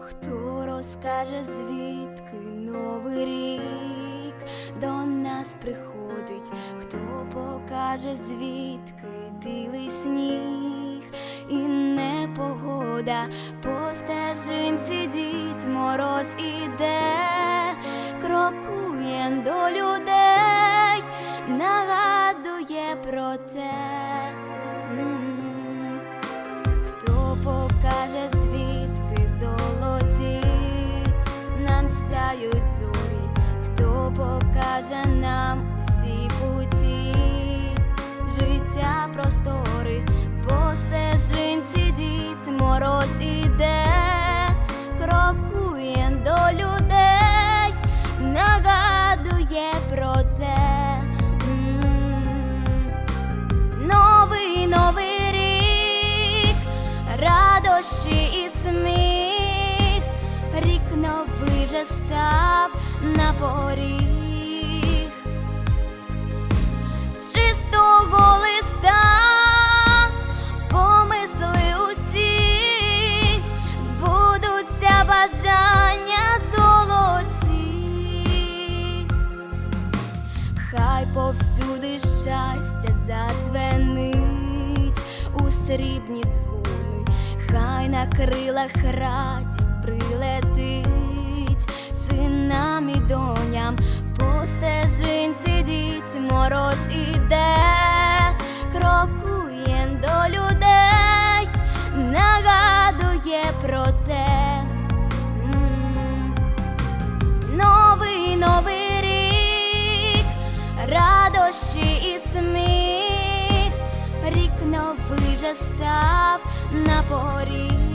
Хто розкаже, звідки новий рік до нас приходить, хто покаже, звідки білий сніг і непогода по стежинці дід мороз іде, крокує до людей, нагадує про те. Покаже нам усі путі, життя простори, по стежинці дід мороз іде, крокує до людей, нагадує про те. Новий новий рік, радощі і сміх, рік новий вже став на поріг. Щастя задзвенить у срібні дзвони, хай на крилах радість прилетить. Синам і доням, по стежинці діть мороз іде, вже став на поріг.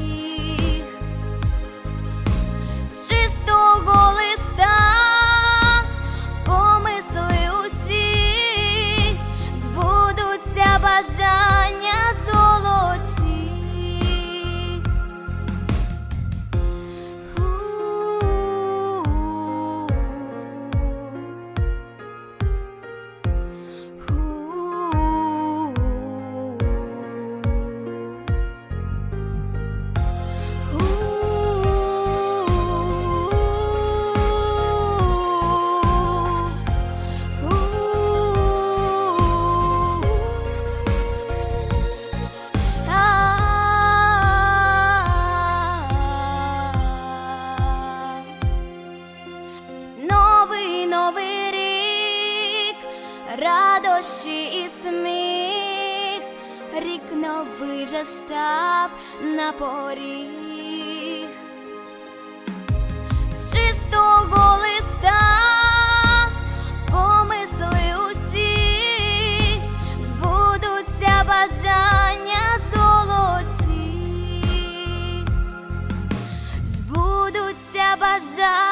новий рік, радощі і сміх, рік новий вже став на поріг. З чистого листа помисли усі, збудуться бажання золоті, збудуться бажання.